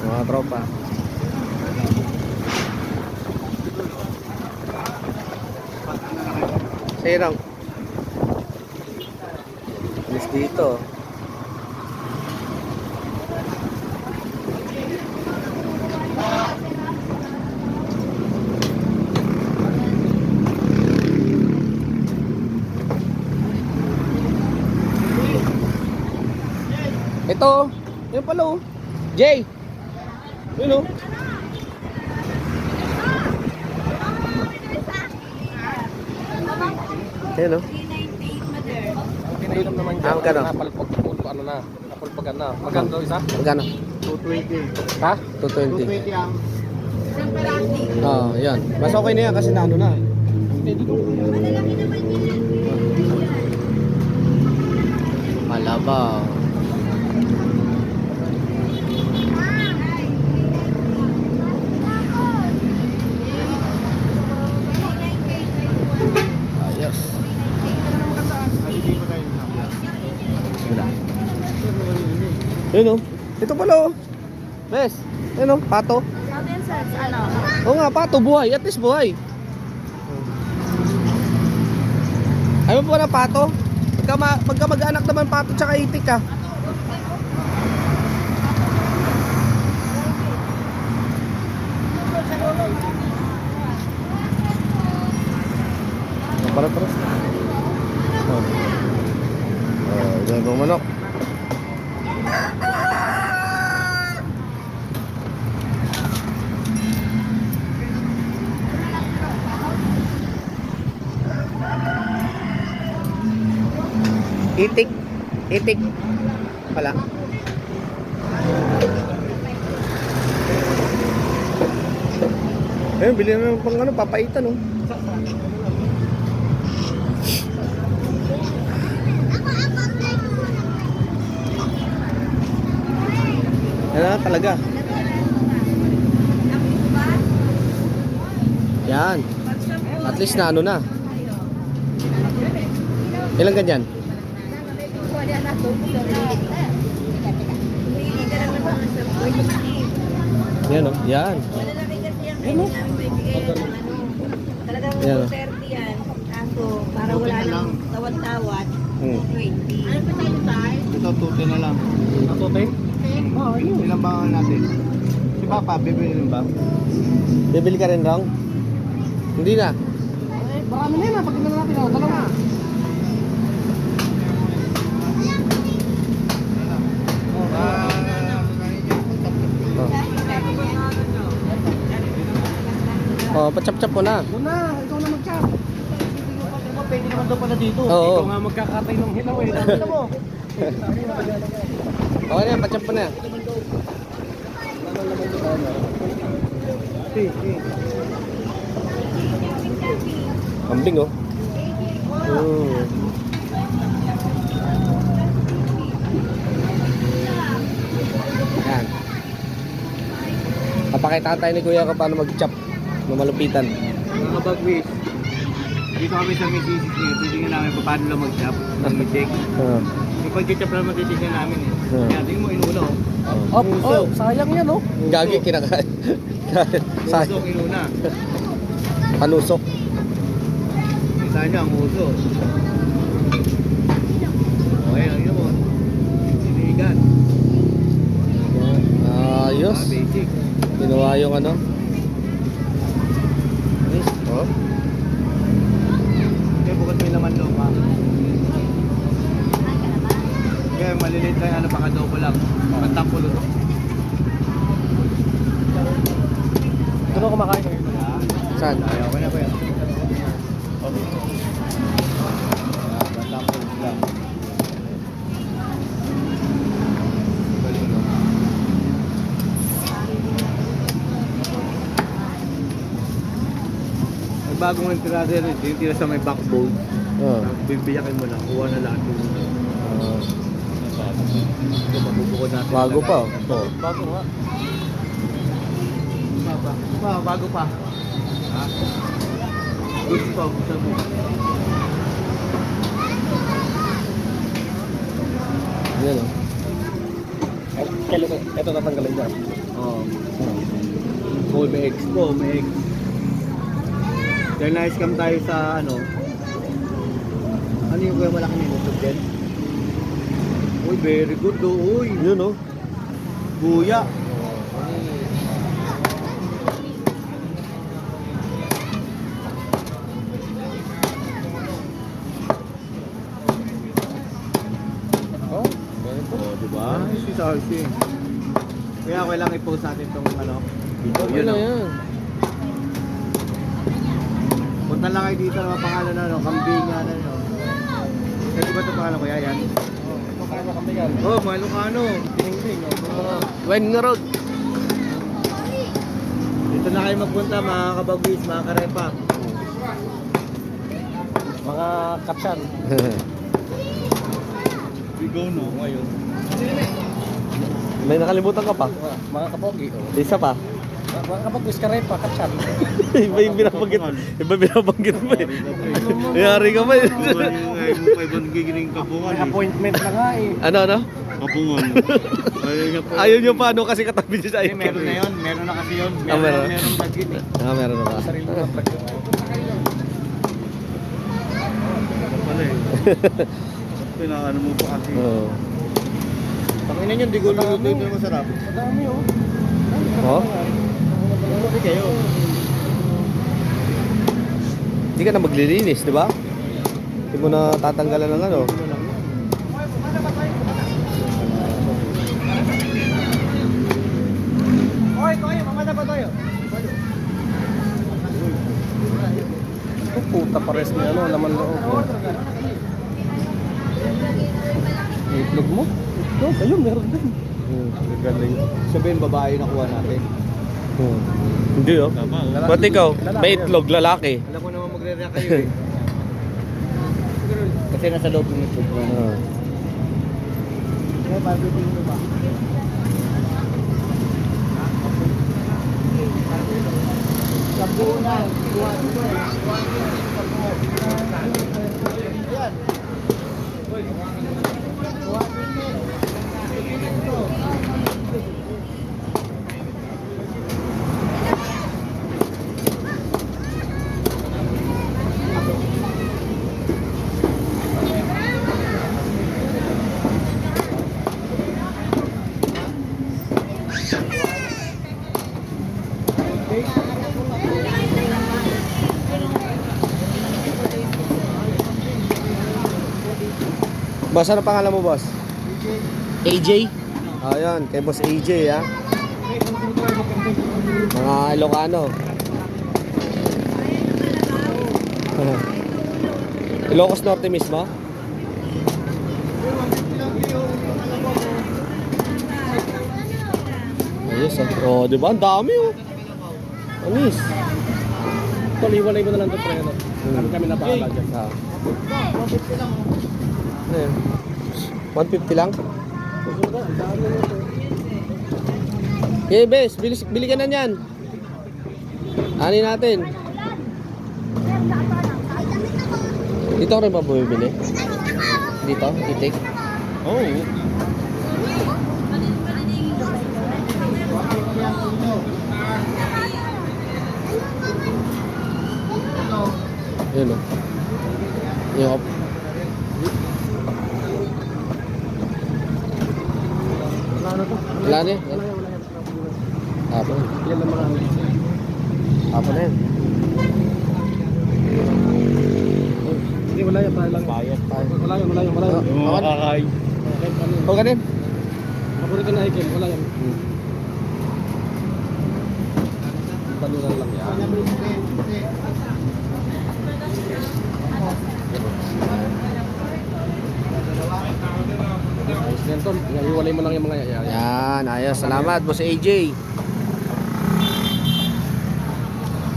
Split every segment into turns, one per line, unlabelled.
Mga tropa. Sirang. Alis dito. Ito, yun pala oh. Jay. Yun oh. Ayun oh.
Pinainom naman
Ah, magkano?
Napalpag pulo, ano na. Napalpagan na. Maganda isa?
Magkano?
220.
Ha?
220.
220 ang
Oo, oh, yan. Mas okay na yan kasi naano na. Malabaw. Ayos.
hindi pa tayo
Wala. Yun oh. Ito pala oh. Bes. Yun oh, pato.
Natin sa ano?
Oo nga, pato, buhay. At least buhay. Mo po na pato? Pagka, ma pagka mag-anak naman pato tsaka itik ka. Para-paras na. Oh. Pong manok. Itik. Itik. Pala. Ayun, bili na ng pang ano, papaitan oh. Talaga. Yan. At least na ano na. Ilang ganyan? Yan oh. Yan.
Talagang
Yan.
30 yan. Kaso, para wala nang tawad-tawad,
Hmm.
20.
Ito, 210 na lang.
Ato, te?
Yun. Ilang ba ang natin? Si Papa, bibili rin ba?
Bibili ka rin raw? Hindi na.
Marami na yan, pag natin ako, dalawa.
Oh, pachap-chap mo na.
Doon na, ikaw na mag-chop. Pwede naman daw pala dito.
Oo.
Ikaw nga magkakatay ng hilaw eh.
Ano mo?
Okay na, yan, pachap mo na. Kambing oh. Oh. Yan. Papakita tayo ni Kuya kung paano mag-chop ng malupitan.
Mga kabagwis. Dito kami sa Mrs. titingnan namin paano lang mag-chop ng mitik.
Uh,
Yung pag-chop lang matitignan namin eh.
Hmm.
Kaya tingin mo inuna oh.
Oh, oh, sayang yan, oh.
gagi kinakain. Sayang.
inuna.
Panusok.
Kita niya ang uso. Okay, ang yun mo. Sinigan.
Ayos.
Ah, basic.
Ginawa yung ano. Oh.
Kaya bukas may laman loob ha. Kaya ano baka double lang. Pagtapulo to.
Ito na kumakain.
Saan?
Ayaw ko na ba yan? Okay. Pagtapulo lang. Bagong entrada rin, yung tira sa may backbone.
Oh.
Bibiyakin mo lang, kuha na lahat yung
Ah,
Ito, mabubukod natin.
bago pa. Oh. Oh.
Bago nga.
Ba, ba, bago pa. Ha? Good pa.
Yan oh.
Kailan ito tatanggalin dyan.
Oo. Oh, may X po, may X. Dahil na-scam tayo sa ano. Ano yung kuya malaki nilutok din? Uy, very good do. Uy,
Yun oh.
buya.
Oh.
Oh, di ba? Si Sarsi. Kaya kailangan i-post natin tong ano, video.
Yun na
oh.
yan.
Punta lang kayo dito ng pangalan na ano, kambingan na ano. Kasi ba ito pangalan ko yan?
Oh, kami yan.
Oh, mga Lucano.
Tining-ting. Oh.
Nga road.
Dito na kayo magpunta mga kabagwis, mga karepa.
Mga katsan.
We go no, ngayon.
May nakalimutan ka pa.
Mga kapogi. Oh.
Isa pa.
Mga kapogis karepa, katsan.
Iba yung binabanggit. Iba binabanggit mo eh. Yari ka ba eh.
Mo pa ibang gigiling kapungan.
May appointment na nga eh.
Ano ano?
Kapungan. Ayaw
nyo pa ano kasi katabi niya sa
Eh, meron na yun. Meron na kasi yun.
Ah,
Meron,
meron.
meron na yun eh.
Ah, meron na ba?
Sarili mo ng plug.
Pala eh. Mo pa kasi.
Oo.
Pakinan yun, di ko luluto ito masarap.
Madami oh.
Oh?
Hindi kayo.
Hindi ka na maglilinis, di ba? Hindi mo na tatanggalan ng ano.
Oy, Koy, mamada pa tayo.
Puta pares ni ano, laman loob. Oh. Itlog mo? Itlog, ayun, meron din.
Hmm, galing.
Sabihin, babae na kuha natin.
Hmm. Hindi oh.
Tama.
Ba't ikaw? May itlog, lalaki.
Alam ko naman magre-react kayo eh. Kasi nasa loob ng itlog.
Ah.
Kaya barbecue mo ba? Sabuna.
Boss, ano pangalan mo, boss? AJ? Ayan, kay boss AJ, ha? Mga Ilocano. Ilocos Norte mismo? Ayos, ah. Oh, di ba? Ang dami, oh. Anis.
Paliwalay mo na lang ito, pre. Ano? Kami kami na bahala dyan.
Ah. Yun? 150 lang? Okay, bes, bili, bili ka na niyan. Ani natin. Dito rin ba bumibili? Dito? Itik?
Oh.
Yun o. Yung
Wala na to.
Wala na eh.
Wala yan, wala yan.
Apo na.
Yan ang mga ano.
Apo na yan.
Hindi, wala yan. Tayo lang.
Bayad.
Wala yan, wala yan, wala yan.
Awan.
Kakay.
Huwag ka din.
Paborito na ikin, wala yan.
Hmm.
Banulan lang yan. Ayos na yan, tol. Iwalay mo lang yung mga yaya.
Yan, ayos. Salamat, boss AJ.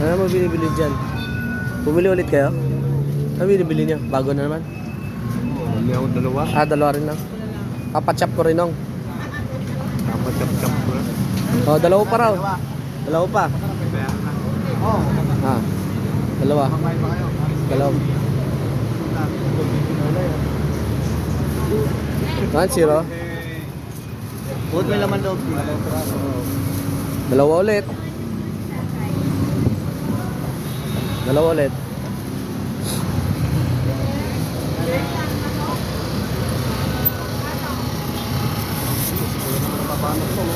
Ano mo binibili dyan? Bumili ulit kayo? Ano binibili niyo? Bago na naman?
Hindi ako dalawa.
Ah, dalawa rin lang. Papachap ko rin nung.
Dapat chap-chap ko na.
Oh, dalawa pa raw. Dalawa pa.
Oo.
Ah. Dalawa.
Kayo?
Dalawa. One zero.
Huwag may laman loob.
Dalawa ulit. Dalawa ulit.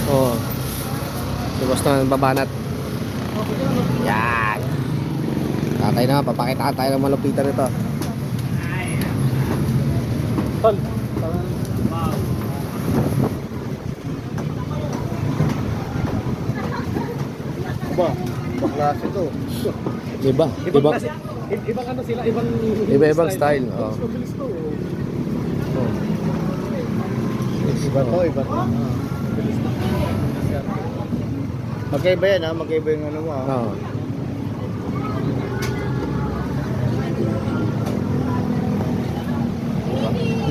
Oo. Lubos na ng babanat. Yan. Tatay na, papakita tayo ng malupitan nito.
Tol.
Ba, baklase to.
Diba?
Ibang
Diba?
klase. Ibang ano sila, ibang
Iba-ibang style, oh.
Iba to, iba to. Magkaiba yan ha, magkaiba yung ano mo ha.
Oo.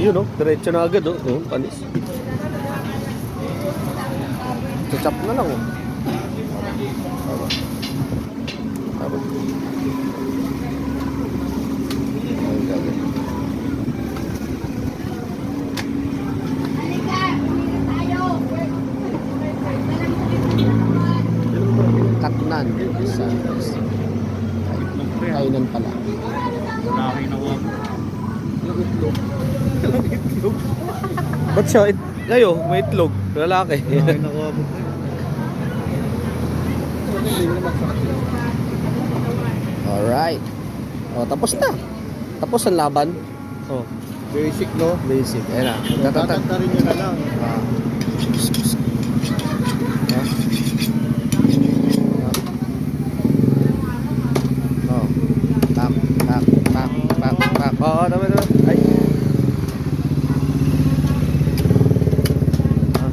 Yun oh, diretso na agad oh. Oh, panis. Chachap na lang oh. Galing. Katnan. Sa kainan pala. Ba't siya? Kayo, may itlog. Lalaki.
Ay, nakuha mo.
Alright. O, tapos na. Tapos ang laban. Oh,
Basic no?
basic. Ayan na. Tatatag.
Rin yun na lang.
Ah. Oh. Tak, tak, tak, tak, tak. Oo, tama, tama. Ay. Ah.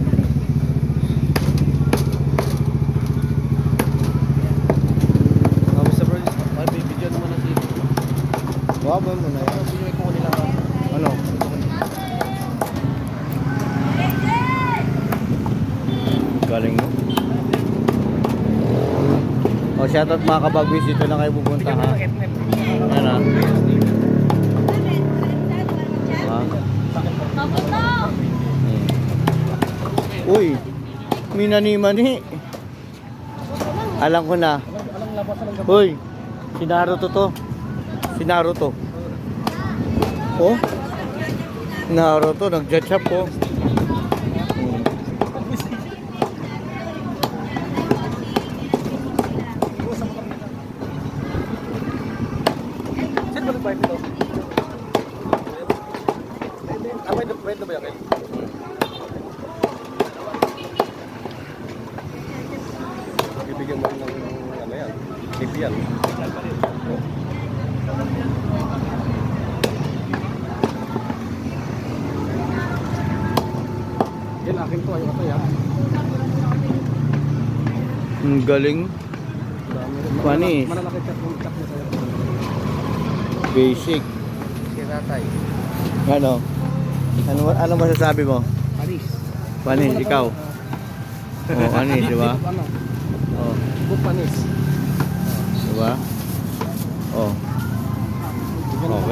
Ah, Mr. Brothers, ay, bibigyan naman ng sino.
Waban mo na yan.
Sino ko nila ka?
Ano? Galing mo. O, shoutout mga kabagwis. Dito na kayo pupunta ha. Yan ha. Ha? Uy, minani-mani. Alam ko na. Uy, si Naruto to. Si Naruto. Oh? Naruto, nag-jatchap po.
Sino ba nagbayad nito? Ah, bayad na- bayad na ba yan? Bibigyan mo rin ng ano yan. Tip yan. Yan akin to, ayaw ka to yan.
Ang galing. Panis.
Malalaki chat mo chat mo sa'yo.
Basic.
Si tatay.
Ano? Ano ano masasabi mo?
Panis.
Panis, ikaw. Oh, anis, di ba?
Ano?
Oh,
Buk panis.
di ba? Oh. Okay.